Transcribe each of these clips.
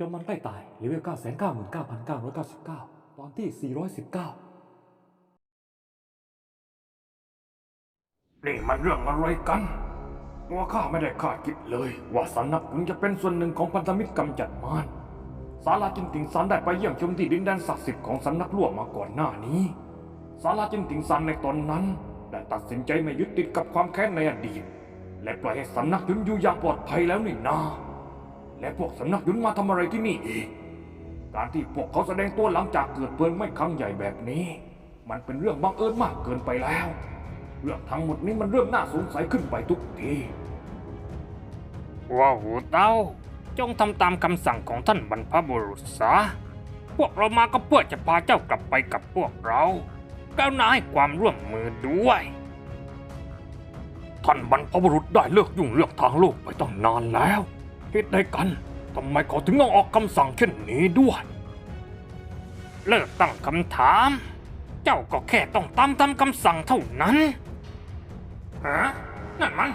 จนมันใกล้ตายเลเวล999,999 ตอนที่ 419 นี่มันเรื่องอะไรกันตัวข้าไม่ได้คาดคิดเลย ว่าสำนักคุณจะเป็นส่วนหนึ่งของพันธมิตรกำจัดมารสาราจินติงซันได้ไปเยี่ยมชมที่ดินแดนศักดิ์สิทธิ์ของสำนักล่วมาก่อนหน้านี้สาราจินติงซันในตอนนั้นได้ตัดสินใจไม่ยึดติดกับความแค้นในอดีต และปล่อยให้สำนักยุนอยู่อย่างปลอดภัยแล้วนี่นา และพวกสำนักยุนมาทำอะไรที่นี่อีก การที่พวกเขาแสดงตัวหลังจากเกิดเพลิงไหม้ครั้งใหญ่แบบนี้ มันเป็นเรื่องบังเอิญมากเกินไปแล้ว เรื่องทั้งหมดนี้มันเริ่มน่าสงสัยขึ้นไปทุกทีว่าหูเต้า จงทำตามคำสั่งของท่านบรรพบุรุษซะพวกเรามาก็เพื่อจะพาเจ้ากลับไปกับพวกเราก้าวหน้าให้ความร่วมมือด้วย ท่านบรรพบุรุษได้เลิกยุ่งเรื่องทางโลกไปตั้งนานแล้ว เหตุใดกันทำไมเขาถึงต้องออกคำสั่งเช่นนี้ด้วยเลิกตั้งคำถาม เจ้าก็แค่ต้องตามตามคำสั่งเท่านั้นฮะนั่นมัน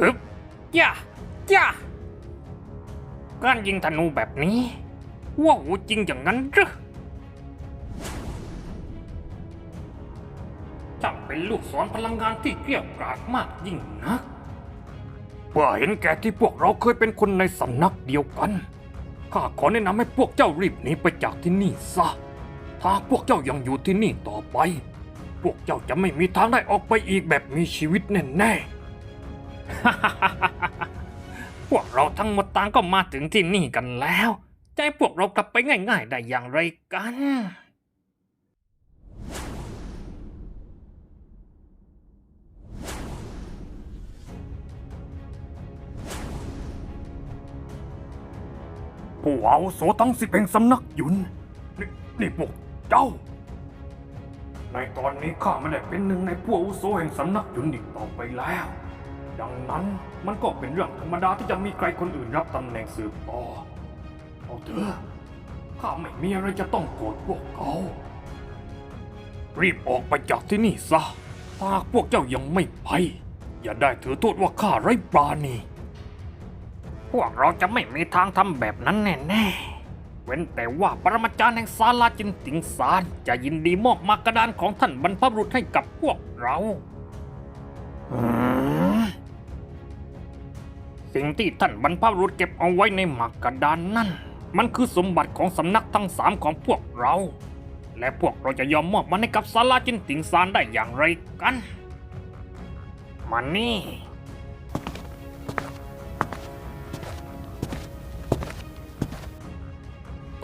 ฮึบย่าย่าการยิงธนูแบบนี้ว้าวจริงอย่างนั้นหรือ เป็นลูกศรพลังงานที่เกรียวกราดมากยิ่งนักเพื่อเห็นแก่ที่พวกเราเคยเป็นคนในสำนักเดียวกันข้าขอแนะนำให้พวกเจ้ารีบหนีไปจากที่นี่ซะถ้าพวกเจ้ายังอยู่ที่นี่ต่อไป พวกเจ้าจะไม่มีทางได้ออกไปอีกแบบมีชีวิตแน่ๆ พวกเราทั้งหมดต่างก็มาถึงที่นี่กันแล้วจะให้พวกเรากลับไปง่าย ๆ ได้อย่างไรกัน ผู้อาวุโสทั้งสิบแห่งสำนักหยุนนี่นี่พวกเจ้า ในตอนนี้ข้าไม่ได้เป็นหนึ่งในผู้อาวุโสแห่งสำนักหยุนอีกต่อไปแล้ว ดังนั้นมันก็เป็นเรื่องธรรมดาที่จะมีใครคนอื่นรับตำแหน่งสืบต่อเอาเถอะข้าไม่มีอะไรจะต้องโกรธพวกเขา รีบออกไปจากที่นี่ซะถ้าหากพวกเจ้ายังไม่ไป อย่าได้ถือโทษว่าข้าไร้ปราณี พวกเราจะไม่มีทางทำแบบนั้นแน่ๆ เว้นแต่ว่าปรมาจารย์แห่งศาลาจินติงซานจะยินดีมอบมากระดานของท่านบรรพบุรุษให้กับพวกเราสิ่งที่ท่านบรรพบุรุษเก็บเอาไว้ในหมากกระดานนั่น มันคือสมบัติของสำนักทั้งสามของพวกเรา และพวกเราจะยอมมอบมันให้กับศาลาจินติงซานได้อย่างไรกันมานี่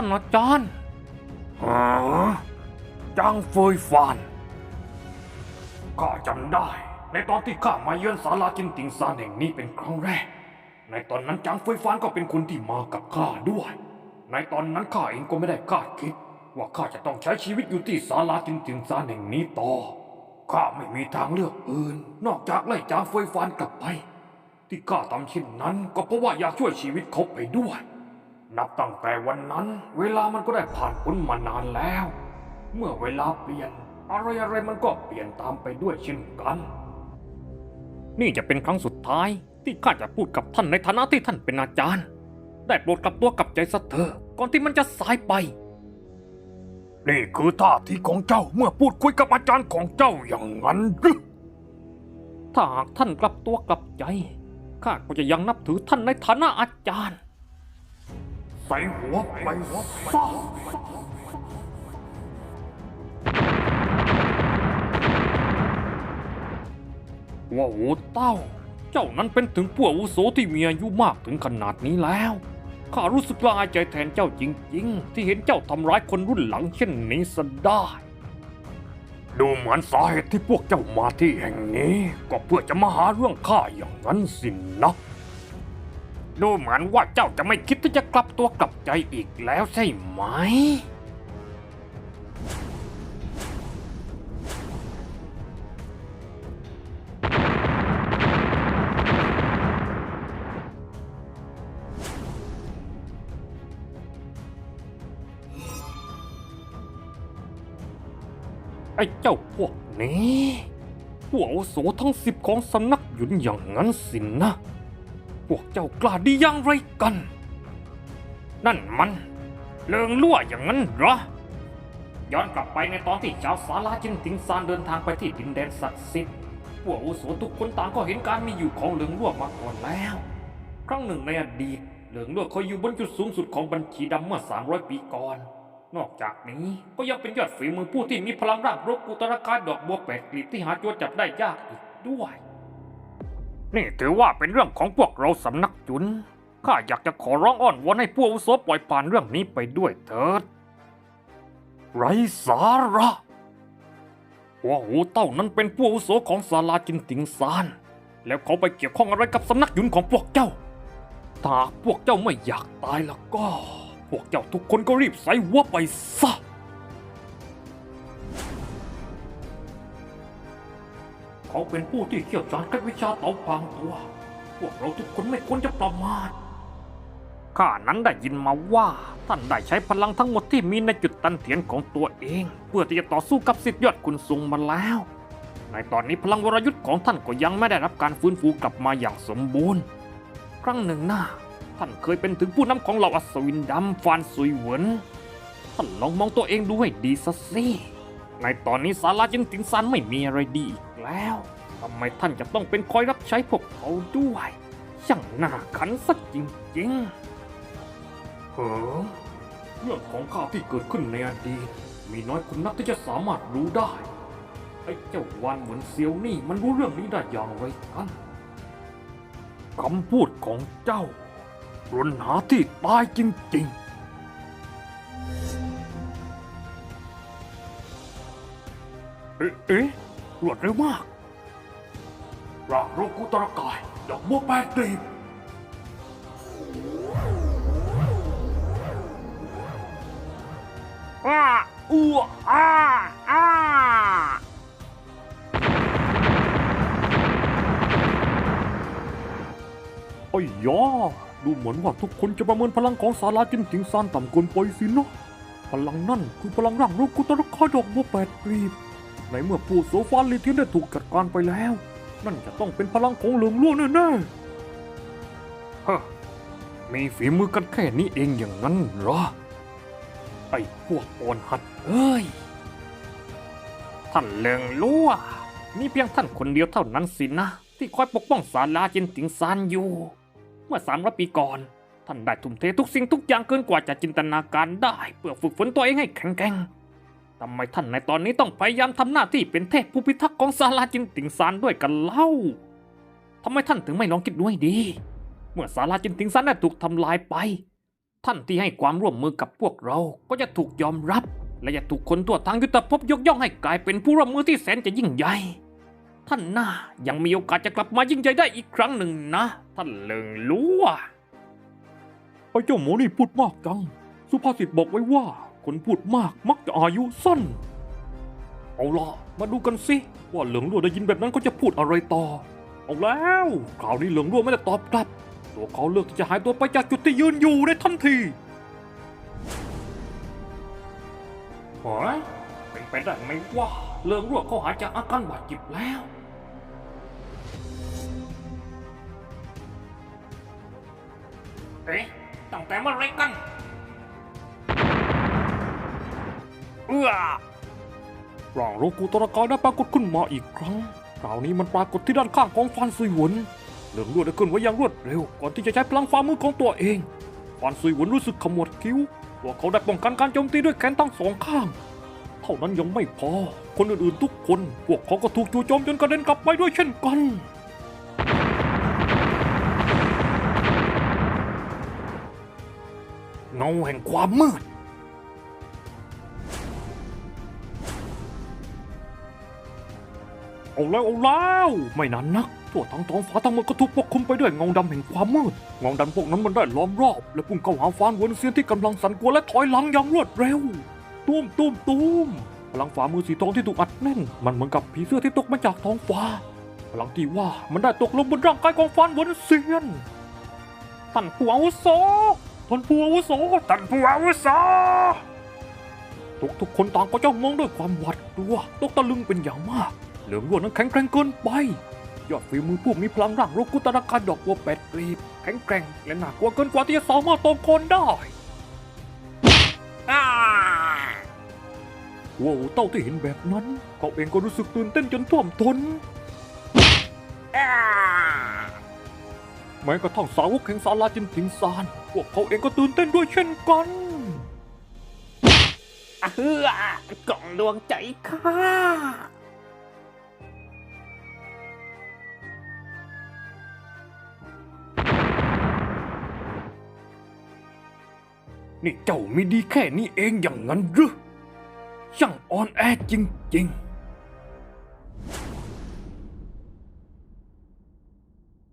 ท่านอาจารย์จางเฟยฟานข้าจำได้ ในตอนที่ข้ามาเยือนศาลาจินติงซานแห่งนี้เป็นครั้งแรก ในตอนนั้นจางเฟยฟานก็เป็นคนที่มากับข้าด้วย ในตอนนั้นข้าเองก็ไม่ได้คาดคิด ว่าข้าจะต้องใช้ชีวิตอยู่ที่ศาลาจินติงซานแห่งนี้ต่อข้าไม่มีทางเลือกอื่น นอกจากไล่จางเฟยฟานกลับไป ที่ข้าทำเช่นนั้นก็เพราะว่าอยากช่วยชีวิตเขาไปด้วย นับตั้งแต่วันนั้น เวลามันก็ได้ผ่านพ้นมานานแล้ว เมื่อเวลาเปลี่ยน อะไรอะไรมันก็เปลี่ยนตามไปด้วยเช่นกัน นี่จะเป็นครั้งสุดท้ายที่ข้าจะพูดกับท่านในฐานะที่ท่านเป็นอาจารย์ ได้โปรดกลับตัวกลับใจซะเถอะก่อนที่มันจะสายไป นี่คือท่าทีของเจ้าเมื่อพูดคุยกับอาจารย์ของเจ้าอย่างนั้นหรือถ้าหากท่านกลับตัวกลับใจข้าก็จะยังนับถือท่านในฐานะอาจารย์ ใส่หัวไปซะว่าโอ้เต้า เจ้านั้นเป็นถึงผู้อาวุโสที่มีอายุมากถึงขนาดนี้แล้ว ข้ารู้สึกละอายใจแทนเจ้าจริง ๆ ที่เห็นเจ้าทำร้ายคนรุ่นหลังเช่นนี้ซะได้ ดูเหมือนสาเหตุที่พวกเจ้ามาที่แห่งนี้ ก็เพื่อจะมาหาเรื่องข้าอย่างนั้นสินนะ ดูเหมือนว่าเจ้าจะไม่คิดที่จะกลับตัวกลับใจอีกแล้วใช่ไหม ไอ้เจ้าพวกนี้ผู้อาวุโสทั้งสิบของสำนักหยุนอย่างนั้นสินนะ พวกเจ้ากล้าดีอย่างไรกัน นั่นมัน เลิงลั่วอย่างนั้นเหรอ ย้อนกลับไปในตอนที่เจ้าสาลาจินติงซานเดินทางไปที่ดินแดนศักดิ์สิทธิ์พวกอุโสทุกคนต่างก็เห็นการมีอยู่ของเลืองลั่วมาก่อนแล้ว ครั้งหนึ่งในอดีตเหลืองล่วเคยอยู่บนจุดสูงสุดของบัญชีดำเมื่อ 300 ปีก่อน นอกจากนี้ก็ยังเป็นยอดฝีมือผู้ที่มีพลังร่างรบกุตรกายดอกบัวแปดกลีบที่หาตัวจับได้ยากอีกด้วย นี่ถือว่าเป็นเรื่องของพวกเราสำนักจุน ข้าอยากจะขอร้องอ้อนวอนให้ผู้อาวุโสปล่อยผ่านเรื่องนี้ไปด้วยเถิด ไรสาระว่าหูเต้านั้นเป็นผู้อาวุโสของศาลาจินติงซาน แล้วเขาไปเกี่ยวข้องอะไรกับสำนักยุนของพวกเจ้า ถ้าพวกเจ้าไม่อยากตายแล้วก็ พวกเจ้าทุกคนก็รีบใส่หัวไปซะ เขาเป็นผู้ที่เขี่ยวชาญกับวิชาเตาพรางตัว พวกเราทุกคนไม่ควรจะประมาทข้านั้นได้ยินมาว่า ท่านได้ใช้พลังทั้งหมดที่มีในจุดตันเถียนของตัวเอง เพื่อที่จะต่อสู้กับสิทธิยอดคุณซุงมาแล้ว ในตอนนี้พลังวรยุทธ์ของท่านก็ยังไม่ได้รับการฟื้นฟูกลับมาอย่างสมบูรณ์ ครั้งหนึ่งหน้าท่านเคยเป็นถึงผู้นำของเหล่าอัศวินดำฟานซุยเหวินท่านลองมองตัวเองดูให้ดีสักสิในตอนนี้ศาลาจินติงซานไม่มีอะไรดีอีก แล้วทำไมท่านจะต้องเป็นคอยรับใช้พวกเขาด้วยช่างน่าขันสักจริงๆเฮ้อเรื่องของข้าที่เกิดขึ้นในอดีตมีน้อยคนนักที่จะสามารถรู้ได้ไอ้เจ้าวานเหมือนเซียวนี่มันรู้เรื่องนี้ได้อย่างไรกันคำพูดของเจ้ารุนหาที่ตายจริงๆเอ๊ะเอ๊ะ รวดเร็วมากรางโรกุตระกาย ดอกบัวแปดกลีบอ้าอ้วอ้าอ้าไอ้ยาดูเหมือนว่าทุกคนจะประเมินพลังของสาราจินติงซานต่ำเกินไปสินะ พลังนั่นคือพลังร่างรูปกุตรคาดอกบัวแปดกรีบ ในเมื่อผู้โซฟานลีเทียนได้ถูกจัดการไปแล้ว นั่นจะต้องเป็นพลังของเหลืองล้วนแน่เฮ้อมีฝีมือกันแค่นี้เองอย่างนั้นเหรอ ไอ้พวกอ่อนหัดเอ้ย ท่านเหลิงลั่วมีเพียงท่านคนเดียวเท่านั้นสินะ ที่คอยปกป้องศาลาจินติงซานอยู่ เมื่อสามร้อยปีก่อน ท่านได้ทุ่มเททุกสิ่งทุกอย่างเกินกว่าจะจินตนาการได้ เพื่อฝึกฝนตัวเองให้แข็งแกร่ง ทำไมท่านในตอนนี้ต้องพยายามทำหน้าที่เป็นเทพผู้พิทักษ์ของศาลาจินติงซานด้วยกันเล่าทำไมท่านถึงไม่ลองคิดด้วยดี เมื่อศาลาจินติงซานได้ถูกทำลายไป ท่านที่ให้ความร่วมมือกับพวกเราก็จะถูกยอมรับ และจะถูกคนทั่วทางยุทธภพยกย่องให้กลายเป็นผู้ร่วมมือที่แสนจะยิ่งใหญ่ ท่านน่ายังมีโอกาสจะกลับมายิ่งใหญ่ได้อีกครั้งหนึ่งนะ ท่านเลิงลัวๆไอ้เจ้าหมูนี่พูดมากจัง สุภาษิตบอกไว้ว่า คนพูดมากมักจะอายุสั้น เอาละมาดูกันสิ ว่าเหลืองล้วได้ยินแบบนั้นเขาจะพูดอะไรต่อ เอาแล้วคราวนี้เหลืองล้วไม่ได้ตอบกลับ ตัวเขาเลือกที่จะหายตัวไปจากจุดที่ยืนอยู่ในทันทีเฮ้ยเป็นไปได้ไหมว่าเหลิงรั่วเขาหายจากอาการบาดเจ็บแล้วเอ๊ะตั้งแต่เมื่อไรกัน เอื้อร่างโรกุตระกายได้ปรากฏขึ้นมาอีกครั้ง คราวนี้มันปรากฏที่ด้านข้างของฟานซุยหวนเลืองรวดได้ขึ้นไว้อย่างรวดเร็ว ก่อนที่จะใช้พลังฝ่ามือของตัวเองฟานซุยหวนรู้สึกขมวดคิ้วว่าเขาได้ป้องกันการโจมตีด้วยแขนทั้งสองข้าง เท่านั้นยังไม่พอ คนอื่นๆทุกคน พวกเขาก็ถูกจู่โจมจนกระเด็นกลับไปด้วยเช่นกันเงาแห่งความมืด เอาแล้วเอาแล้วไม่นานนักทั่วทั้งท้องฟ้าทั้งหมดก็ถูกปกคลุมไปด้วยเงาดำแห่งความมืดเงาดำพวกนั้นมันได้ล้อมรอบ และพุ่งเข้าหาฟานเวนเซียนที่กำลังสั่นกลัวและถอยหลังอย่างรวดเร็วตุ้มตุ้มตุ้มพลังฝ่ามือสีทองที่ถูกอัดแน่น มันเหมือนกับผีเสื้อที่ตกมาจากท้องฟ้า พลังที่ว่ามันได้ตกลงบนร่างกายของฟานเวนเซียนท่านผู้อาวุโสท่านผู้อาวุโสท่านผู้อาวุโสทุกทุกคนต่างก็จ้องมองด้วยความหวาดกลัวตกตะลึงเป็นอย่างมาก เหลืองร่วนนั้นแข็งแกร่งเกินไป ยอดฝีมือผู้มีพลังร่างโรกุตนาการดอกบัวแปดกลีบแข็งแกร่งและหน่ากลัวเกินกว่าที่จะสามารถตองคนได้อ้าว้าวเต้าที่เห็นแบบนั้น เขาเองก็รู้สึกตื่นเต้นจนท่วมทนอ้าแม้กระทั่งสาวกแห่งศาลาจินถิงซาน พวกเขาเองก็ตื่นเต้นด้วยเช่นกันเฮือกล่องดวงใจข้า นี่เจ้าไม่ดีแค่นี้เองอย่างนั้นหรือช่างอ่อนแอจริงๆ